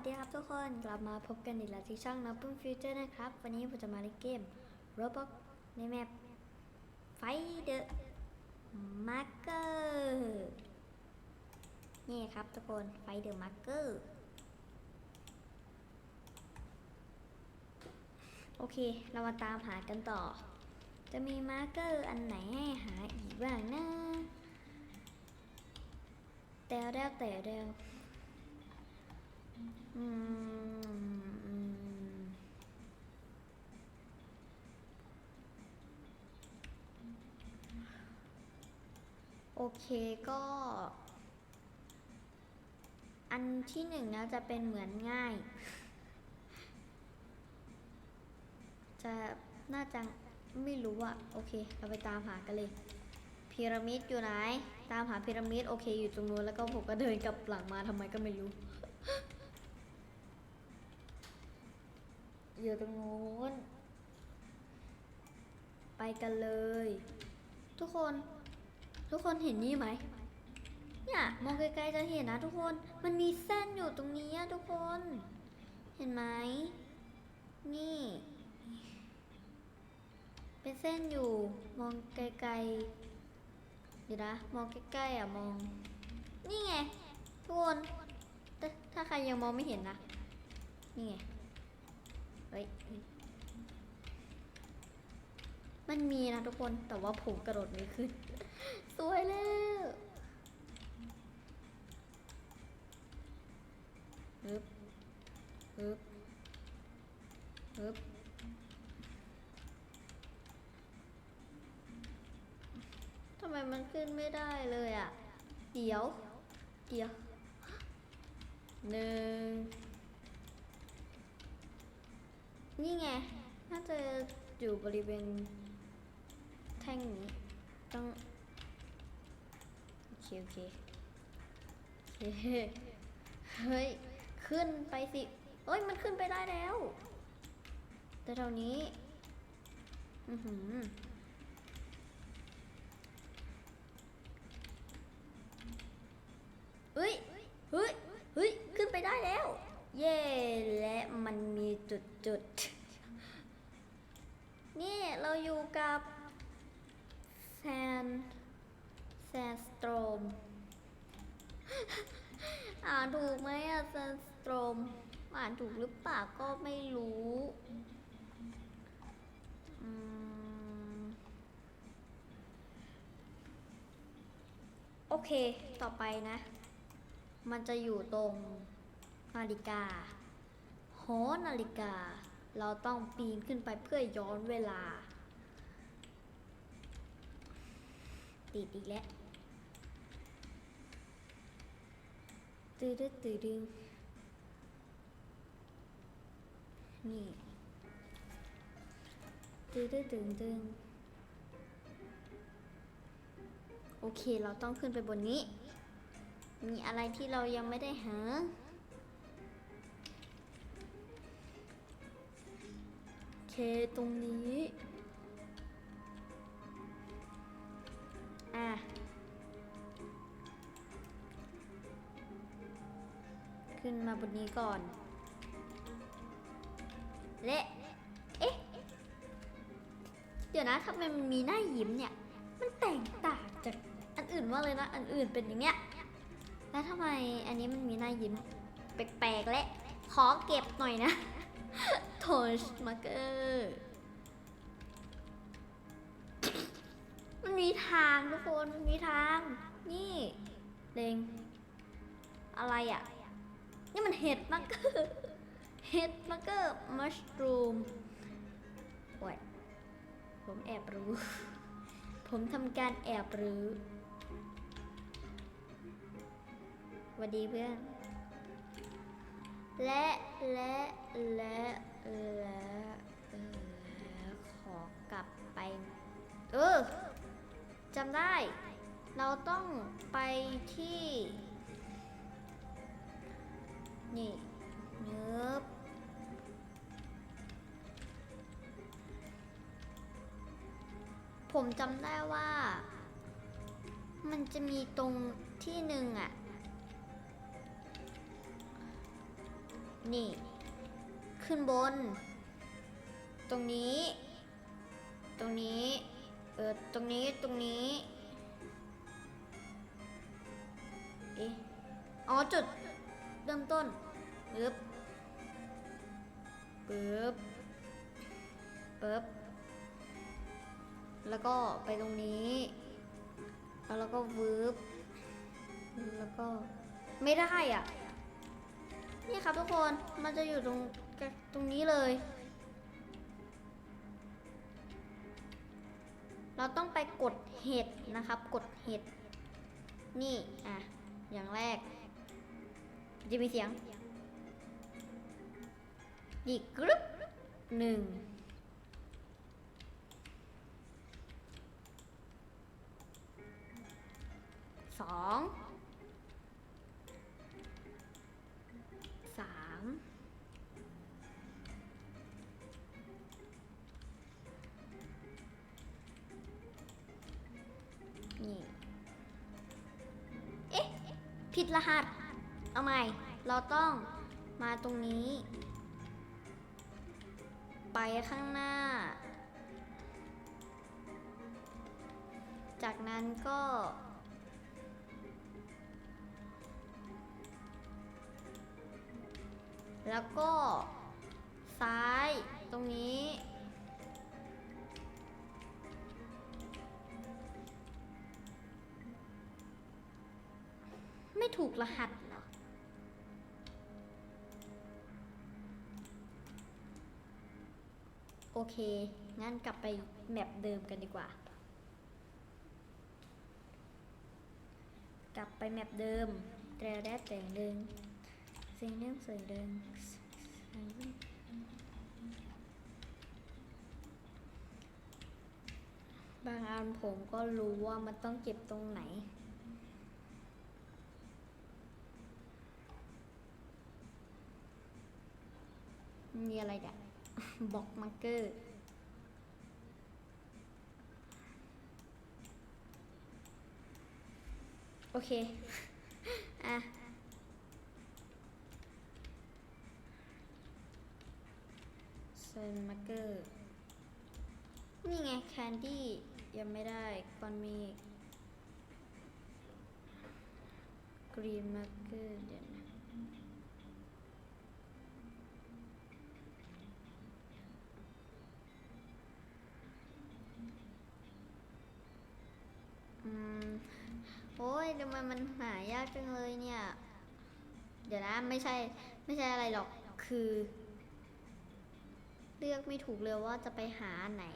วัสดีครับทุกคนกลับมาพบกันอีกแล้วที่ช่องน้ำพึ่งฟิวเจอร์นะครับ วันนี้ผมจะมาเล่นเกม Roblox ในแมป Fight the Marker นี่ครับทุกคน Fight the Marker โอเค เรามาตามหากันต่อ จะมีมาร์เกอร์อันไหนให้หาอีกบ้างนะแต่แล้วแต่แล้ว โอเคก็ อันที่หนึ่งนะจะเป็นเหมือนง่าย จะน่าจะไม่รู้อะโอเค เราไปตามหากันเลยพีระมิดอยู่ไหน ตามหาพีระมิดโอเคอยู่ตรงนู้นแล้วก็ผมก็เดินกลับหลังมาทำไมก็ไม่รู้ อยู่ตรงนู้น ไปกันเลย ทุกคน ทุกคนเห็นนี่ไหมเนี่ยมองไกลๆจะเห็นนะทุกคน มันมีเส้นอยู่ตรงนี้อะทุกคน เห็นไหม นี่ เป็นเส้นอยู่ มองไกลๆ เดี๋ยวนะ มองใกล้ๆอะมอง นี่ไง ทุกคน ถ้าใครยังมองไม่เห็นนะ นี่ไง เฮ้ย มันมีนะทุกคน แต่ว่าผมกระโดดไม่ขึ้น สวยแล้วฮึบฮึบฮึบทำไมมันขึ้นไม่ได้เลยอะ เดี๋ยว เดี๋ยวหนึ่ง นี่ไง น่าจะอยู่บริเวณแท่งนี้ ต้อง โอเค โอเคเคเฮ้ย ขึ้นไปสิเฮ้ย มันขึ้นไปได้แล้ว แต่เท่านี้ อือหือเฮ้ย เฮ้ย เฮ้ย ขึ้นไปได้แล้ว เย่และมันมีจุดจุดๆนี่เราอยู่กับแซนแซนสโตรมอ่านถูกไหมอะแซนสโตรมอ่านถูกหรือเปล่าก็ไม่รู้โอเค ต่อไปนะ มันจะอยู่ตรง นาฬิกา หอนาฬิกา เราต้องปีนขึ้นไปเพื่อย้อนเวลา ติดอีกแล้วตืดตืดึงนี่ตืดื้อตึงตึงโอเค เราต้องขึ้นไปบนนี้ มีอะไรที่เรายังไม่ได้หา ตรงนี้ อะ ขึ้นมาบนนี้ก่อนและเอ๊ะ เดี๋ยวนะทำไมมันมีหน้ายิ้มเนี่ย มันแตกต่างจากอันอื่นมากเลยนะ อันอื่นเป็นอย่างเงี้ย แล้วทำไมอันนี้มันมีหน้ายิ้ม แปลกๆและขอเก็บหน่อยนะ โทชมาเกอร์มันมีทางทุกคน มันมีทาง นี่เลงอะไรอะ นี่มันเห็ดมาเกอร์เห็ดมาเกอร์มัชรูมโอ้ยผมแอบรู้ ผมทำการแอบรู้วัสดีเพื่อน และ และและและและขอกลับไป เออจำได้ เราต้องไปที่ นี่เนื้อผมจำได้ว่า มันจะมีตรงที่หนึ่งอะ นี่ ขึ้นบน ตรงนี้ ตรงนี้ เออ ตรงนี้ ตรงนี้ เอ๊ะ อ๋อ จุด เริ่มต้นปึ๊บปึ๊บปึ๊บ แล้วก็ไปตรงนี้ แล้วก็วืบแล้วก็ไม่ได้อะ นี่ครับทุกคนมันจะอยู่ตรงตรงนี้เลย เราต้องไปกดเห็ดนะครับ กดเห็ด นี่อะอย่างแรก จะมีเสียงอีกรึบหนึ่งสองามนี่เอ๊ะ ผิดรหัส เอาใหม่ เราต้องมาตรงนี้ ไปข้างหน้า จากนั้นก็ แล้วก็ซ้ายตรงนี้ ไม่ถูกรหัสเหรอ โอเค งั้นกลับไปแมปเดิมกันดีกว่า กลับไปแมปเดิมแตรแดดแต่งเดิม เสียงเดิมเสียงเดิมบางอันผมก็รู้ว่ามันต้องเก็บตรงไหน มีอะไรเนี่ยบล็อกมาร์เกอร์ โอเค อะ เซ นมาร์เกอร์ นี่ไงแคนดี้ยังไม่ได้ก่อนมีกรีนมาร์เกอร์เดี๋ยวนะอืมโอ้ยทำไมมันหายากจังเลยเนี่ย เดี๋ยวนะ ไม่ใช่ ไม่ใช่อะไรหรอก คือ เลือกไม่ถูกเลยว่าจะไปหาอันไหน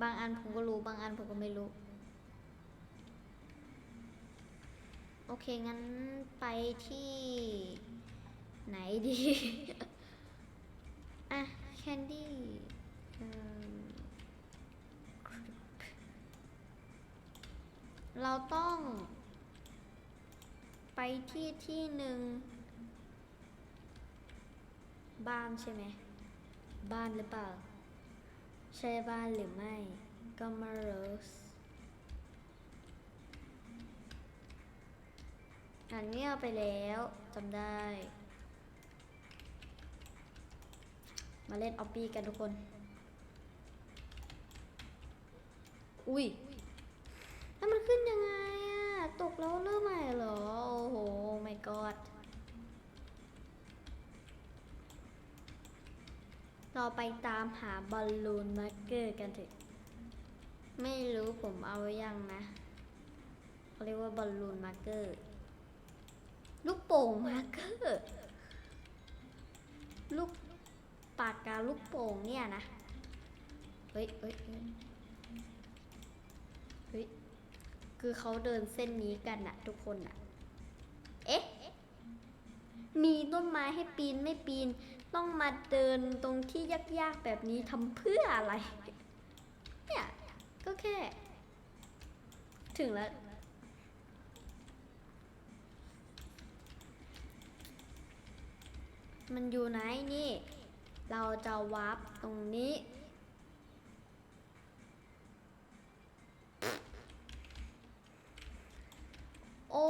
บางอันผมก็รู้บางอันผมก็ไม่รู้ โอเค งั้นไปที่ไหนดี อะ แคนดี้เอิ่มเราต้อง ไปที่ที่หนึ่งบ้านใช่ไหม บ้านหรือเปล่า ใช่บ้านหรือไม่ ก็ไมารู้อันนี้เอาไปแล้วจำได้ มาเล่นออปปี้กันทุกคน อุ้ยแล้วมันขึ้นยังไงอะตกแล้วเริ่มใหม่เหรอ โอ้โห ไม่กอด เราไปตามหาบอลลูนมาเกอร์กันเถอะ ไม่รู้ผมเอาไว้ยังนะเขาเรียกว่าบอลลูนมาร์เกอร์ ลูกโป่งมาร์เกอร์ ลูกปากกาลูกโป่งเนี่ยนะเฮ้ยเฮ้ยเฮ้ยเฮ้ย คือเขาเดินเส้นนี้กันอะทุกคนอะเอ๊ะ มีต้นไม้ให้ปีนไม่ปีน ต้องมาเดินตรงที่ยากๆแบบนี้ทำเพื่ออะไร เนี่ย ก็แค่ ถึงแล้ว มันอยู่ไหนนี่ เราจะวาร์ปตรงนี้โอ้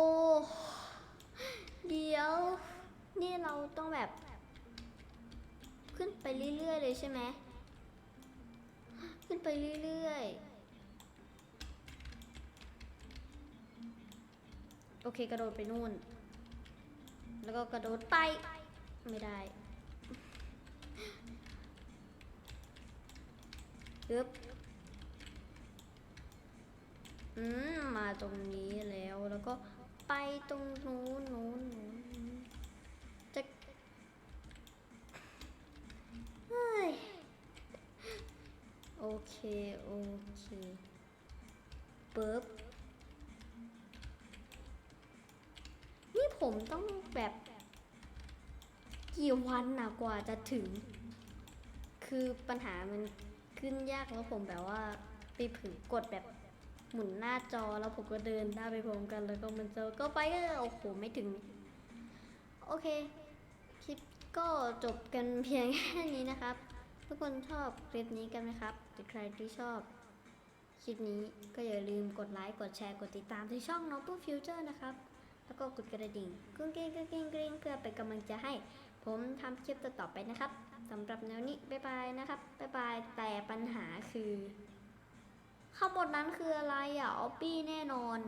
เดี๋ยว นี่เราต้องแบบ ขึ้นไปเรื่อยๆเลยใช่ไหมขึ้นไปเรื่อยๆ โอเคกระโดดไปนู่น แล้วก็กระโดดไป ไม่ได้ยึบอืม มาตรงนี้แล้ว แล้วก็ไปตรงนู้นนู้นนู้นนู้นจะเฮ้ย โอเคโอเคปึ๊บนี่ผมต้องแบบกี่วันนะกว่าจะถึง คือปัญหามันขึ้นยากแล้วผมแบบว่าไปผึ่งกดแบบหมุนหน้าจอแล้วผมก็เดินได้ไปพร้อมกันแล้วก็มันจะก็ไปก็โอ้โหไม่ถึง โอเค คลิปก็จบกันเพียงแค่นี้นะครับ ทุกคนชอบคลิปนี้กันไหมครับหรือใครที่ชอบคลิปนี้ก็อย่าลืมกดไลค์ กดแชร์ กดติดตามที่ช่อง n o b l e Future นะครับ แล้วก็กดกระดิ่งกุ้งกิ้งกุ้งกิ้งกริ้งเพื่อเป็นกำลังใจให้ ผมทำคลิปต่อๆไปนะครับสำหรับแนวนี้บ๊ายบายนะครับบ๊ายบายแต่ปัญหาคือข้างบนนั้นคืออะไรอะออปปี้แน่นอน